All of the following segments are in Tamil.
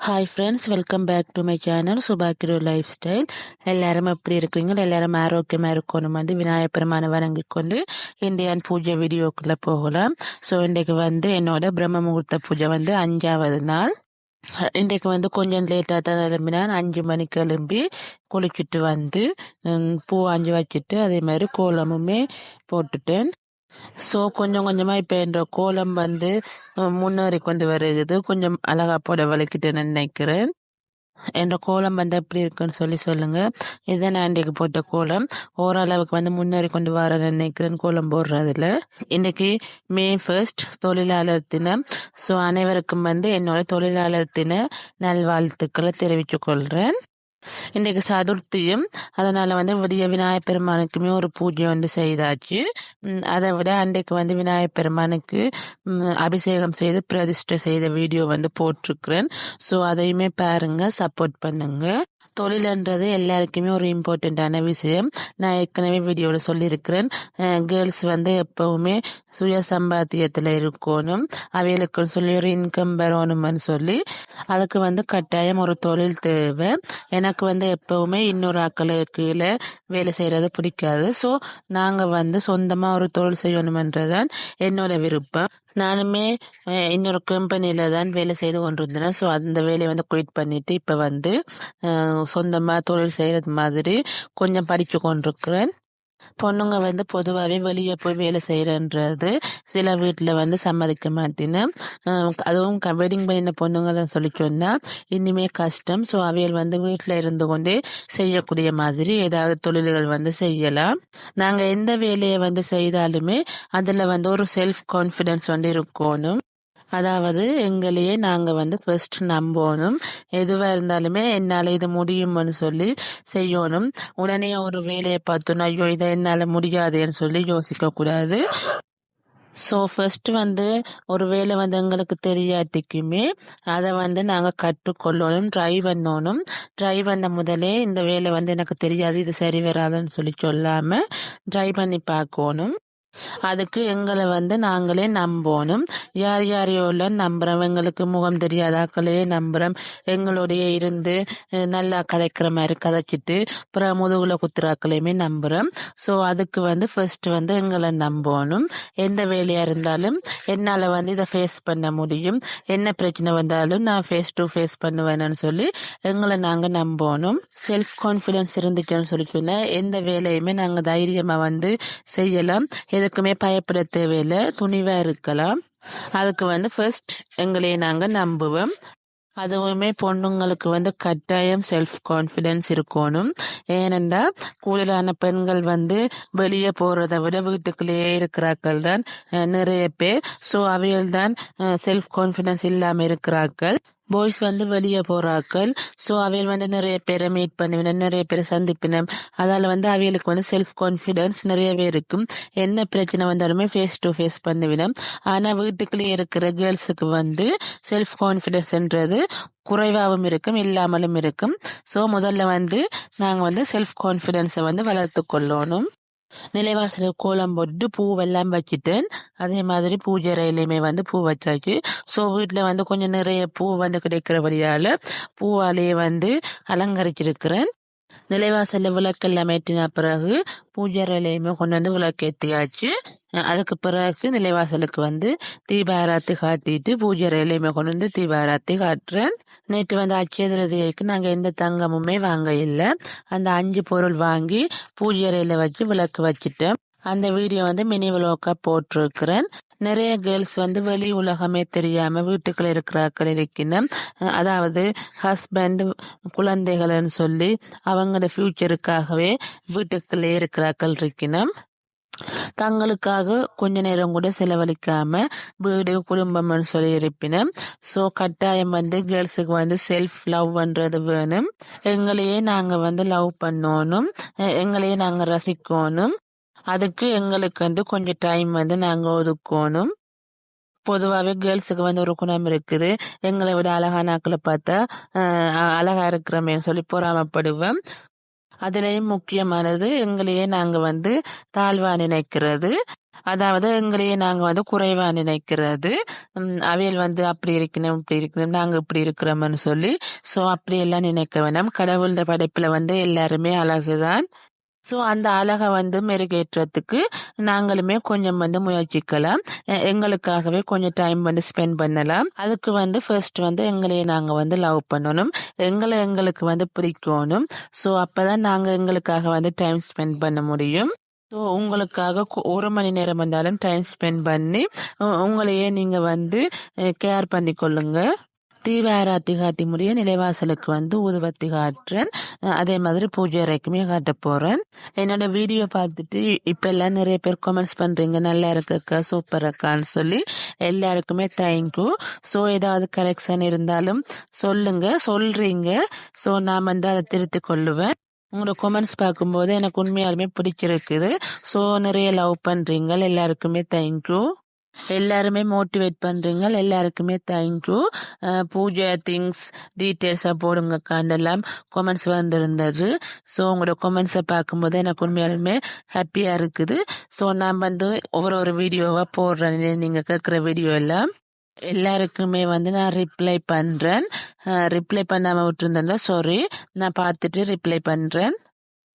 Hi friends welcome back to my channel சுபாக்கிரோ lifestyle எல்லாரும் எப்படி இருக்கிறீங்க எல்லாரும் ஆரோக்கியமாக இருக்கணும் வந்து விநாயகர் பெருமான வணங்கி கொண்டு இந்தியன் பூஜை வீடியோக்குள்ளே போகலாம். ஸோ இன்றைக்கு வந்து என்னோட பிரம்ம முகூர்த்த பூஜை வந்து அஞ்சாவது நாள். இன்றைக்கு வந்து கொஞ்சம் லேட்டாக தான் எழும்பினேன். அஞ்சு மணிக்கு எழும்பி குளிச்சுட்டு வந்து பூ அஞ்சு வச்சுட்டு அதே மாதிரி கோலமுமே போட்டுட்டேன். ஸோ கொஞ்சம் கொஞ்சமாக இப்போ என்ற கோலம் வந்து முன்னேறி கொண்டு வருகிறது. கொஞ்சம் அழகா போட வலிக்கிட்டேன்னு நினைக்கிறேன். என்ற கோலம் வந்து எப்படி இருக்குன்னு சொல்லி சொல்லுங்க. இதுதான் நான் இன்றைக்கு போட்ட கோலம். ஓரளவுக்கு வந்து முன்னேறி கொண்டு வர நினைக்கிறேன். கோலம் போடுறதுல. இன்னைக்கு மே ஃபர்ஸ்ட் தொழிலாளர் தினம். ஸோ அனைவருக்கும் வந்து என்னோட தொழிலாளர் தின நல்வாழ்த்துக்களை தெரிவித்துக் கொள்கிறேன் இன்றைக்கு சதுர்த்தியும் அதனால் வந்து விடிய விநாயகப் பெருமானுக்குமே ஒரு பூஜை வந்து செய்தாச்சு. அதை விட அன்றைக்கு வந்து விநாயகப் பெருமானுக்கு அபிஷேகம் செய்து பிரதிஷ்டை செய்த வீடியோ வந்து போட்டிருக்கிறேன். ஸோ அதையுமே பாருங்கள் சப்போர்ட் பண்ணுங்கள் தொழில்ன்றது எல்லாருக்குமே ஒரு இம்பார்ட்டண்ட்டான விஷயம். நான் ஏற்கனவே வீடியோவில் சொல்லியிருக்கிறேன். கேர்ள்ஸ் வந்து எப்போவுமே சுய சம்பாத்தியத்தில் இருக்கணும். அவைகளுக்குன்னு சொல்லி ஒரு இன்கம் வரணும்னு சொல்லி அதுக்கு வந்து கட்டாயம் ஒரு தொழில் தேவை. எனக்கு வந்து எப்போவுமே இன்னொரு ஆக்களுக்கு கீழே வேலை செய்கிறது பிடிக்காது. ஸோ நாங்கள் வந்து சொந்தமாக ஒரு தொழில் செய்யணுமென்றதான் என்னோட விருப்பம். நானுமே இன்னொரு கம்பெனியில் தான் வேலை செய்து கொண்டிருந்தேன். ஸோ அந்த வேலையை வந்து குயிட் பண்ணிட்டு இப்போ வந்து சொந்தமாக தொழில் செய்கிறது மாதிரி கொஞ்சம் படித்து கொண்டிருக்கிறேன். பொண்ணுங்க வந்து பொதுவாகவே வெளியே போய் வேலை செய்கிறன்றது சில வீட்டில் வந்து சம்மதிக்க மாட்டேன்னு. அதுவும் வெட்டிங் பண்ணின பொண்ணுங்களை சொல்லி சொன்னால் இனிமே கஷ்டம். ஸோ அவைகள் வந்து வீட்டில் இருந்து கொண்டே செய்யக்கூடிய மாதிரி ஏதாவது தொழில்கள் வந்து செய்யலாம். நாங்கள் எந்த வேலையை வந்து செய்தாலுமே அதில் வந்து ஒரு செல்ஃப் கான்ஃபிடென்ஸ் வந்து இருக்கணும். அதாவது எங்களையே நாங்கள் வந்து ஃபர்ஸ்ட் நம்பணும். எதுவாக இருந்தாலுமே என்னால் இது முடியும்னு சொல்லி செய்யணும். உடனே ஒரு வேலையை பார்த்தோன்னா ஐயோ இதை என்னால் முடியாதுன்னு சொல்லி யோசிக்கக்கூடாது ஸோ ஃபர்ஸ்ட் வந்து ஒரு வேலை வந்து எங்களுக்கு தெரியாட்டிக்குமே அதை வந்து நாங்கள் கற்றுக்கொள்ளணும் ட்ரை பண்ணணும். ட்ரை பண்ண முதலே இந்த வேலை வந்து எனக்கு தெரியாது இது சரி வராதுன்னு சொல்லி சொல்லாமல் ட்ரை பண்ணி பார்க்கணும். அதுக்கு எங்களை வந்து நாங்களே நம்பணும். யார் யாரையோல நம்புறோம் எங்களுக்கு முகம் தெரியாதாக்களையே நம்புறோம். எங்களுடைய இருந்து நல்லா கதைக்கிற மாதிரி கதைச்சிட்டு அப்புறம் முதுகுல குத்துறாக்களையுமே நம்புறோம். ஸோ அதுக்கு வந்து ஃபர்ஸ்ட் வந்து எங்களை நம்பணும். எந்த வேலையா இருந்தாலும் என்னால் வந்து இதை ஃபேஸ் பண்ண முடியும். என்ன பிரச்சனை வந்தாலும் நான் ஃபேஸ் டு ஃபேஸ் பண்ணுவேன்னு சொல்லி எங்களை நாங்கள் நம்பணும். செல்ஃப் கான்ஃபிடென்ஸ் இருந்துச்சுன்னு சொல்லி சொன்னா எந்த வேலையுமே நாங்கள் தைரியமாக வந்து செய்யலாம். எதுக்குமே பயப்பட தேவையில்லை. துணிவாக இருக்கலாம். அதுக்கு வந்து ஃபர்ஸ்ட் எங்களையே நாங்கள் நம்புவோம். அதுவுமே பொண்ணுங்களுக்கு வந்து கட்டாயம் செல்ஃப் கான்ஃபிடென்ஸ் இருக்கணும். ஏனென்றால் கூடுதலான பெண்கள் வந்து வெளியே போகிறத விட வீட்டுக்குள்ளேயே இருக்கிறார்கள் தான் நிறைய பேர். ஸோ அவையில் தான் செல்ஃப் கான்ஃபிடென்ஸ் இல்லாமல் இருக்கிறார்கள். பாய்ஸ் வந்து வெளியே போறாக்கள் ஸோ அவைகள் வந்து நிறைய பேரை மீட் பண்ணுவினோம் நிறைய பேரை சந்திப்பினோம் அதால வந்து அவைகளுக்கு வந்து செல்ஃப் கான்ஃபிடென்ஸ் நிறையவே இருக்கும். என்ன பிரச்சனை வந்தாலுமே ஃபேஸ் டு ஃபேஸ் பண்ணுவினோம் ஆனால் வீட்டுக்குள்ளேயே இருக்கிற கேர்ள்ஸுக்கு வந்து செல்ஃப் கான்ஃபிடன்ஸ்ன்றது குறைவாகவும் இருக்கும் இல்லாமலும் இருக்கும். ஸோ முதல்ல வந்து நாங்கள் வந்து செல்ஃப் கான்ஃபிடென்ஸை வந்து வளர்த்து கொள்ளணும். நிலைவாசல கோலம் போட்டு பூவெல்லாம் வச்சுட்டேன் அதே மாதிரி பூஜை அறையிலையுமே வந்து பூ வச்சாச்சு. ஸோ வீட்டில் வந்து கொஞ்சம் நிறைய பூ வந்து கிடைக்கிறபடியால் பூவாலேயே வந்து அலங்கரிச்சிருக்கிறேன். நிலைவாசல்ல விளக்கெல்லாம் ஏற்றின பிறகு பூஜை கொண்டு வந்து விளக்கேற்றியாச்சு ஏற்றியாச்சு அதுக்கு பிறகு நிலைவாசலுக்கு வந்து தீபாராத்தி காட்டிட்டு பூஜை கொண்டு வந்து தீபாராத்தி காட்டுறேன். நேற்று வந்து அச்சய நாங்கள் எந்த தங்கமுமே வாங்க இல்லை அந்த அஞ்சு பொருள் வாங்கி பூஜை அறையில் வச்சு விளக்கு வச்சுட்டேன். அந்த வீடியோ வந்து மினி விளக்கா போட்டிருக்கிறேன். நிறைய கேர்ள்ஸ் வந்து வெளி உலகமே தெரியாம வீட்டுக்குள்ள இருக்கிறாக்கள் இருக்கணும் அதாவது ஹஸ்பண்ட் குழந்தைகள்னு சொல்லி அவங்களோட ஃபியூச்சருக்காகவே வீட்டுக்குள்ளே இருக்கிறாக்கள் இருக்கணும் தங்களுக்காக கொஞ்ச நேரம் கூட செலவழிக்காம வீடு குடும்பம்னு சொல்லி இருப்பினும் ஸோ கட்டாயம் வந்து கேர்ள்ஸுக்கு வந்து செல்ஃப் லவ்ன்றது வேணும். எங்களையே நாங்கள் வந்து லவ் பண்ணணும் எங்களையே நாங்கள் ரசிக்கணும். அதுக்கு எங்களுக்கு வந்து கொஞ்சம் டைம் வந்து நாங்கள் ஒதுக்கணும். பொதுவாகவே கேர்ள்ஸுக்கு வந்து ஒரு குணம் இருக்குது. எங்களை விட அழகான ஆக்களை பார்த்தா அஹ், அழகா இருக்கிறோமேன்னு சொல்லி பொறாமப்படுவேன் அதுலேயும் முக்கியமானது எங்களையே நாங்கள் வந்து தாழ்வா நினைக்கிறது. அதாவது எங்களையே நாங்கள் வந்து குறைவா நினைக்கிறது. அவையில் வந்து அப்படி இருக்கணும் இப்படி இருக்கணும் நாங்கள் இப்படி இருக்கிறோம்னு சொல்லி. ஸோ அப்படியெல்லாம் நினைக்க வேண்டாம். கடவுளோட படைப்பில் வந்து எல்லாருமே அழகுதான். ஸோ அந்த அழகை வந்து மெருகேற்றத்துக்கு நாங்களுமே கொஞ்சம் வந்து முயற்சிக்கலாம். எங்களுக்காகவே கொஞ்சம் டைம் வந்து ஸ்பெண்ட் பண்ணலாம். அதுக்கு வந்து ஃபர்ஸ்ட் வந்து எங்களையே நாங்கள் வந்து லவ் பண்ணணும். எங்களை எங்களுக்கு வந்து பிடிக்கணும். ஸோ அப்போ தான் நாங்கள் எங்களுக்காக வந்து டைம் ஸ்பெண்ட் பண்ண முடியும். ஸோ உங்களுக்காக ஒரு மணி நேரம் வந்தாலும் டைம் ஸ்பெண்ட் பண்ணி உங்களையே நீங்கள் வந்து கேர் பண்ணி கொள்ளுங்கள் தீவாராத்தி காட்டி முடிய நிலைவாசலுக்கு வந்து ஊதுவத்தி காட்டுறேன் அதே மாதிரி பூஜை அறைக்குமே காட்ட போறேன். என்னோட வீடியோ பார்த்துட்டு இப்ப எல்லாம் நிறைய பேர் கமெண்ட்ஸ் பண்றீங்க. நல்லா இருக்குக்கா சூப்பர் இருக்கான்னு சொல்லி எல்லாருக்குமே தேங்க்யூ ஸோ ஏதாவது கரெக்ஷன் இருந்தாலும் சொல்லுங்க சொல்றீங்க. ஸோ நான் வந்து அதை திருத்திக் கொள்ளுவேன். உங்களோட கொமெண்ட்ஸ் பார்க்கும்போது எனக்கு உண்மையாலுமே பிடிச்சிருக்குது. ஸோ நிறைய லவ் பண்ணுறீங்க எல்லாருக்குமே தேங்க்யூ எல்லாருமே மோட்டிவேட் பண்றீங்க. எல்லாருக்குமே தேங்க்யூ பூஜை திங்ஸ் டீட்டெயில்ஸாக போடுங்க காண்டெல்லாம் கமெண்ட்ஸ் வந்திருந்தது. ஸோ உங்களோட கமெண்ட்ஸை பார்க்கும்போது எனக்கு உண்மையாலுமே ஹாப்பியாக இருக்குது. ஸோ நான் வந்து ஒவ்வொரு ஒரு வீடியோவாக போடுறேன். நீங்கள் கேட்குற வீடியோ எல்லாம் எல்லாருக்குமே வந்து நான் ரிப்ளை பண்ணுறேன் ரிப்ளை பண்ணாமல் விட்டுருந்தேன்னா சாரி நான் பார்த்துட்டு ரிப்ளை பண்ணுறேன்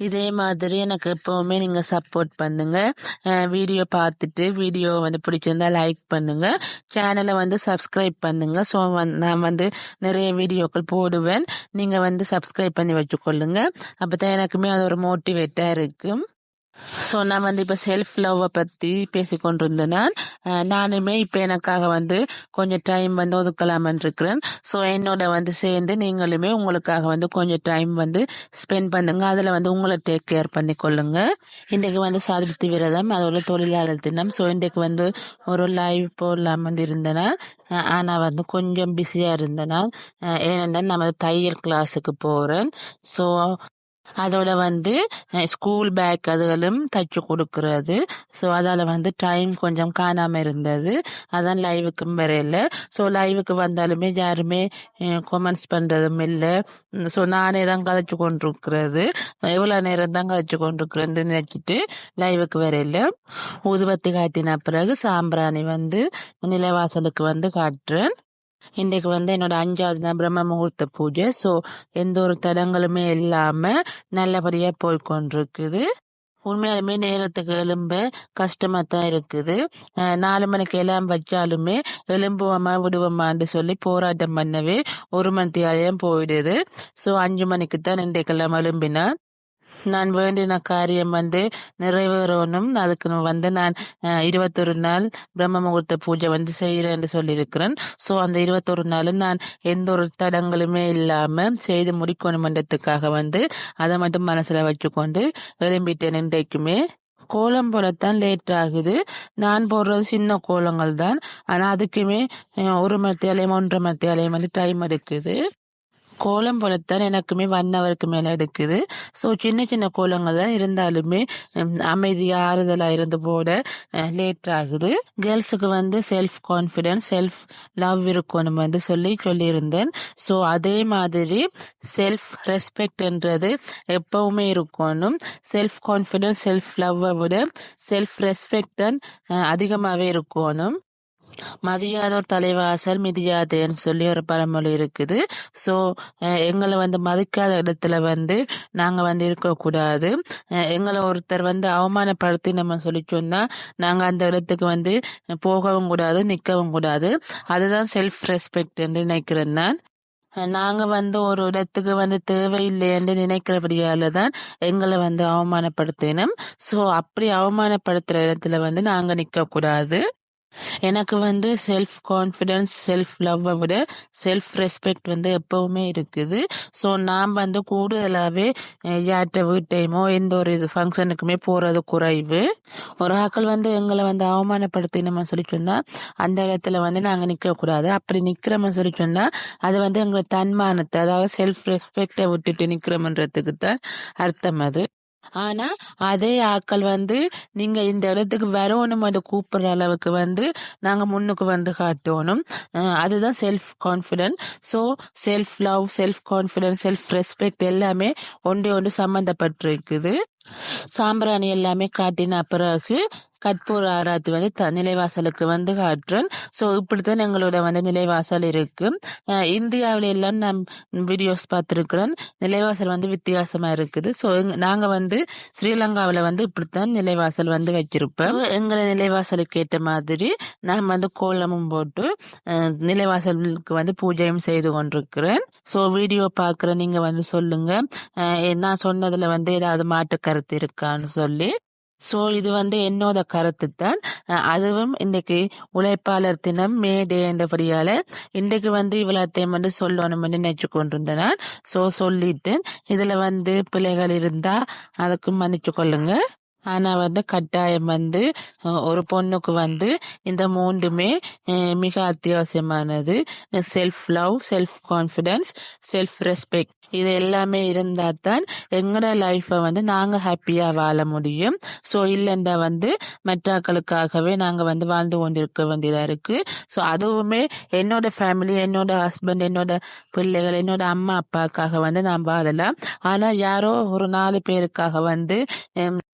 இதே மாதிரி எனக்கு எப்போவுமே நீங்க சப்போர்ட் பண்ணுங்க. வீடியோ பார்த்துட்டு வீடியோ வந்து பிடிச்சிருந்தா லைக் பண்ணுங்க. சேனலை வந்து சப்ஸ்கிரைப் பண்ணுங்க. ஸோ நான் வந்து நிறைய வீடியோக்கள் போடுவேன். நீங்க வந்து சப்ஸ்கிரைப் பண்ணி வச்சுக்கொள்ளுங்க. அப்பதான் எனக்குமே அது ஒரு மோட்டிவேட்டாக இருக்கும். ஸோ நான் வந்து இப்போ செல்ஃப் லவ்வை பற்றி பேசிக்கொண்டிருந்தேன் நானுமே இப்போ எனக்காக வந்து கொஞ்சம் டைம் வந்து ஒதுக்கலாமன் இருக்கிறேன். ஸோ என்னோட வந்து சேர்ந்து நீங்களுமே உங்களுக்காக வந்து கொஞ்சம் டைம் வந்து ஸ்பெண்ட் பண்ணுங்க. அதில் வந்து உங்களை டேக் கேர் பண்ணி கொள்ளுங்க. இன்றைக்கு வந்து சாதிபத்தி விரதம். அதோட தொழிலாளர் தினம். ஸோ இன்றைக்கு வந்து ஒரு லைவ் போடலாம் வந்து இருந்தேனா ஆனால் வந்து கொஞ்சம் பிஸியாக இருந்தேனா ஏனென்றால் நம்ம தையல் கிளாஸுக்கு போகிறேன் ஸோ அதோட வந்து ஸ்கூல் பேக் அதுகளும் தைச்சு கொடுக்கறது. ஸோ அதால் வந்து டைம் கொஞ்சம் காணாமல் இருந்தது. அதான் லைவுக்கும் வரையில. ஸோ லைவுக்கு வந்தாலுமே யாருமே கொமெண்ட்ஸ் பண்ணுறதும் இல்லை. ஸோ நானே தான் கதைச்சு கொண்டிருக்கிறது. எவ்வளோ நேரம் தான் கதைச்சு கொண்டிருக்கிறேன்னு நினச்சிட்டு லைவுக்கு வரையில ஊதுபத்தி காட்டின பிறகு சாம்பிராணி வந்து நிலவாசலுக்கு வந்து காட்டுறேன். இன்றைக்கு வந்து என்னோட அஞ்சாவது நாள் பிரம்ம முகூர்த்த பூஜை. ஸோ எந்த ஒரு தடங்களுமே இல்லாம நல்லபடியா போய்கொண்டிருக்குது உண்மையாலுமே நேரத்துக்கு எலும்ப கஷ்டமாக தான் இருக்குது. நாலு மணிக்கு எல்லாம் வச்சாலுமே எலும்புவோமா விடுவோமான்னு சொல்லி போராட்டம் பண்ணவே ஒரு மணி தேவையும் போயிடுது. ஸோ அஞ்சு மணிக்கு தான் இன்றைக்கெல்லாம் எழும்பினா நான் வேண்டின காரியம் வந்து நிறைவேறணும். அதுக்கு வந்து நான் இருபத்தொரு நாள் பிரம்ம முகூர்த்த பூஜை வந்து செய்கிறேன்னு சொல்லியிருக்கிறேன். ஸோ அந்த இருபத்தொரு நாளும் நான் எந்த ஒரு தடங்களுமே இல்லாமல் செய்து முடிக்கணுமன்றதுக்காக வந்து அதை மட்டும் மனசில் வச்சுக்கொண்டு விளம்பிட்டேன் இன்றைக்குமே. கோலம் போடத்தான் லேட் ஆகுது. நான் போடுறது சின்ன கோலங்கள் தான். ஆனால் அதுக்குமே ஒரு மத்தியாலயம் ஒன்றரை மத்தியாலயம் வந்து டைம் எடுக்குது. கோலம் போலத்தான் எனக்குமே ஒன் ஹவருக்கு மேல எடுக்குது. ஸோ சின்ன சின்ன கோலங்கள் தான் இருந்தாலுமே அமைதியாக ஆறுதலாக இருந்து போட லேட் ஆகுது. கேர்ள்ஸுக்கு வந்து செல்ஃப் கான்ஃபிடன்ஸ் செல்ஃப் லவ் இருக்கணும் வந்து சொல்லி சொல்லியிருந்தேன். ஸோ அதே மாதிரி செல்ஃப் ரெஸ்பெக்ட்ன்றது எப்பவுமே இருக்கணும் செல்ஃப் கான்ஃபிடன்ஸ் செல்ஃப் லவ்வை விட செல்ஃப் ரெஸ்பெக்ட் அதிகமாகவே இருக்கணும் மதியாதோர் தலைவாசல் மிதியாதேன்னு சொல்லி ஒரு பழமொழி இருக்குது. ஸோ எங்களை வந்து மதிக்காத இடத்துல வந்து நாங்கள் வந்து இருக்கக்கூடாது. எங்களை ஒருத்தர் வந்து அவமானப்படுத்தி நம்ம சொல்லி சொன்னால் நாங்கள் அந்த இடத்துக்கு வந்து போகவும் கூடாது நிற்கவும் கூடாது. அதுதான் செல்ஃப் ரெஸ்பெக்ட் என்று நினைக்கிறேன் நான். நாங்கள் வந்து ஒரு இடத்துக்கு வந்து தேவையில்லை என்று நினைக்கிறபடியால தான் எங்களை வந்து அவமானப்படுத்தினோம். ஸோ அப்படி அவமானப்படுத்துகிற இடத்துல வந்து நாங்கள் நிற்கக்கூடாது எனக்கு வந்து செல்ஃப் கான்ஃபிடன்ஸ் செல்ஃப் லவ்வை விட செல்ஃப் ரெஸ்பெக்ட் வந்து எப்பவுமே இருக்குது. ஸோ நான் வந்து கூடுதலாகவே யார்கிட்ட வீட்டையுமோ எந்த ஒரு இது ஃபங்க்ஷனுக்குமே போகிறது குறைவு. ஒரு ஆக்கள் வந்து எங்களை வந்து அவமானப்படுத்தினோம்னு சொல்லி சொன்னால் அந்த இடத்துல வந்து நாங்கள் நிற்கக்கூடாது அப்படி நிற்கிறோம்னு சொல்லி சொன்னால் அது வந்து எங்களை தன்மானத்தை அதாவது செல்ஃப் ரெஸ்பெக்டை விட்டுட்டு நிற்கிறோம்ன்றதுக்கு தான் அர்த்தம் அது. ஆனா அதே ஆட்கள் வந்து நீங்க இந்த இடத்துக்கு வரணும் அதை கூப்பிடுற அளவுக்கு வந்து நாங்க முன்னுக்கு வந்து காட்டணும். அதுதான் self confidence so self love self confident self respect எல்லாமே ஒன்று ஒன்று சம்மந்தப்பட்டிருக்குது சாம்பிராணி எல்லாமே காட்டின பிறகு கற்பூர் ஆராத்தி வந்து த நிலைவாசலுக்கு வந்து காட்டுறேன். ஸோ இப்படித்தான் எங்களோட வந்து நிலைவாசல் இருக்கு. இந்தியாவில எல்லாம் நான் வீடியோஸ் பார்த்துருக்குறேன். நிலைவாசல் வந்து வித்தியாசமா இருக்குது. ஸோ நாங்க வந்து ஸ்ரீலங்காவில் வந்து இப்படித்தான் நிலைவாசல் வந்து வச்சிருப்போம் எங்களை நிலைவாசலுக்கு ஏற்ற மாதிரி நான் வந்து கோலமும் போட்டு நிலைவாசலுக்கு வந்து பூஜையும் செய்து கொண்டிருக்கிறேன். ஸோ வீடியோ பார்க்குற நீங்க வந்து சொல்லுங்க. நான் சொன்னதுல வந்து ஏதாவது மாட்டு கருத்து இருக்கான்னு சொல்லி. ஸோ இது வந்து என்னோட கருத்து தான் அதுவும் இன்றைக்கு உழைப்பாளர் தினம் மே டே என்றபடியால இன்றைக்கு வந்து இவ்வளோத்தையும் வந்து சொல்லணும்னு நினைச்சு கொண்டிருந்தேன். ஸோ சொல்லிட்டேன். இதில் வந்து பிள்ளைகள் இருந்தால் அதுக்கு மன்னிச்சு கொள்ளுங்க ஆனா வந்து கட்டாயம் வந்து ஒரு பொண்ணுக்கு வந்து இந்த மூன்றுமே மிக அத்தியாவசியமானது. Self love self confidence self respect இது எல்லாமே இருந்தால் தான் எங்களோட லைஃப்பை வந்து நாங்கள் ஹாப்பியாக வாழ முடியும். ஸோ இல்லைண்டா வந்து மற்றாக்களுக்காகவே நாங்கள் வந்து வாழ்ந்து கொண்டிருக்க வேண்டியதாக இருக்குது ஸோ அதுவுமே என்னோட ஃபேமிலி என்னோட ஹஸ்பண்ட் என்னோட பிள்ளைகள் என்னோட அம்மா அப்பாக்காக வந்து நான் வாழலாம். ஆனால் யாரோ ஒரு நாலு பேருக்காக வந்து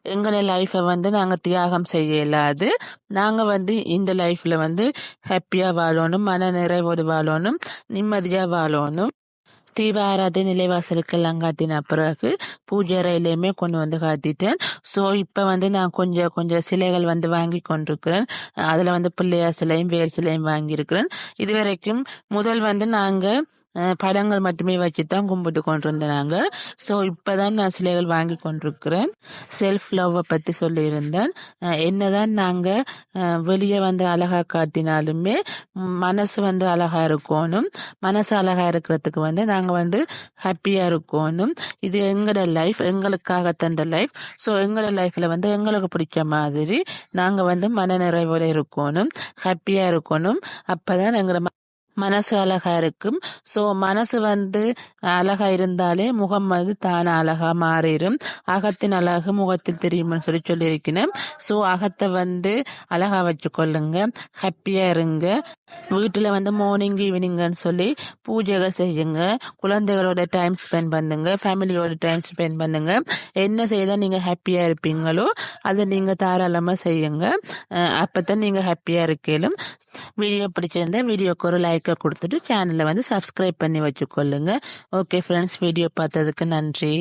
எங்களோட லைஃப்பை வந்து நாங்கள் தியாகம் செய்ய இயலாது நாங்கள் வந்து இந்த லைஃப்பில் வந்து ஹாப்பியாக வாழணும் மன நிறைவோடு வாழணும் நிம்மதியாக வாழணும். தீவாராத நிலைவாசலுக்கெல்லாம் காத்தின பிறகு பூஜை அறையிலையுமே கொண்டு வந்து காத்திட்டேன். ஸோ இப்போ வந்து நான் கொஞ்சம் கொஞ்சம் சிலைகள் வந்து வாங்கி கொண்டிருக்கிறேன். அதில் வந்து பிள்ளையார் சிலையும் வேர் சிலையும் வாங்கியிருக்கிறேன். இது வரைக்கும் முதல் வந்து நாங்கள் படங்கள் மட்டுமே வச்சு தான் கும்பிட்டு கொண்டிருந்தாங்க நாங்கள் ஸோ இப்போதான் நான் சிலைகள் வாங்கி கொண்டிருக்கிறேன். செல்ஃப் லவ்வை பற்றி சொல்லியிருந்தேன் என்னதான் நாங்கள் வெளியே வந்து அழகாக காட்டினாலுமே மனசு வந்து அழகாக இருக்கணும். மனசு அழகாக இருக்கிறதுக்கு வந்து நாங்கள் வந்து ஹாப்பியாக இருக்கணும். இது எங்களோட லைஃப் எங்களுக்காக தந்த லைஃப் ஸோ எங்களோட லைஃப்பில் வந்து எங்களுக்கு பிடிச்ச மாதிரி நாங்கள் வந்து மன நிறைவோட இருக்கணும். ஹாப்பியாக இருக்கணும். அப்பதான் எங்களோட ம- மனசு அழகா இருக்கும். ஸோ மனசு வந்து அழகா இருந்தாலே முகம் வந்து தானே அழகா மாறிடும் அகத்தின் அழகு முகத்தில் தெரியும்னு சொல்லி சொல்லியிருக்கிறேன் ஸோ அகத்தை வந்து அழகா வச்சுக்கொள்ளுங்க. ஹாப்பியா இருங்க. வீட்டில் வந்து மார்னிங் ஈவினிங்னு சொல்லி பூஜைகள் செய்யுங்க. குழந்தைகளோட டைம் ஸ்பெண்ட் பண்ணுங்க. ஃபேமிலியோட டைம் ஸ்பெண்ட் பண்ணுங்க. என்ன செய்தால் நீங்கள் ஹாப்பியாக இருப்பீங்களோ அதை நீங்கள் தாராளமாக செய்யுங்க. அப்போ அப்பதான் நீங்கள் ஹாப்பியாக இருக்கலும் வீடியோ பிடிச்சிருந்தா வீடியோக்கு ஒரு லைக்கை கொடுத்துட்டு சேனலை வந்து சப்ஸ்கிரைப் பண்ணி வச்சுக்கொள்ளுங்க. ஓகே ஃப்ரெண்ட்ஸ் வீடியோ பார்த்ததுக்கு நன்றி.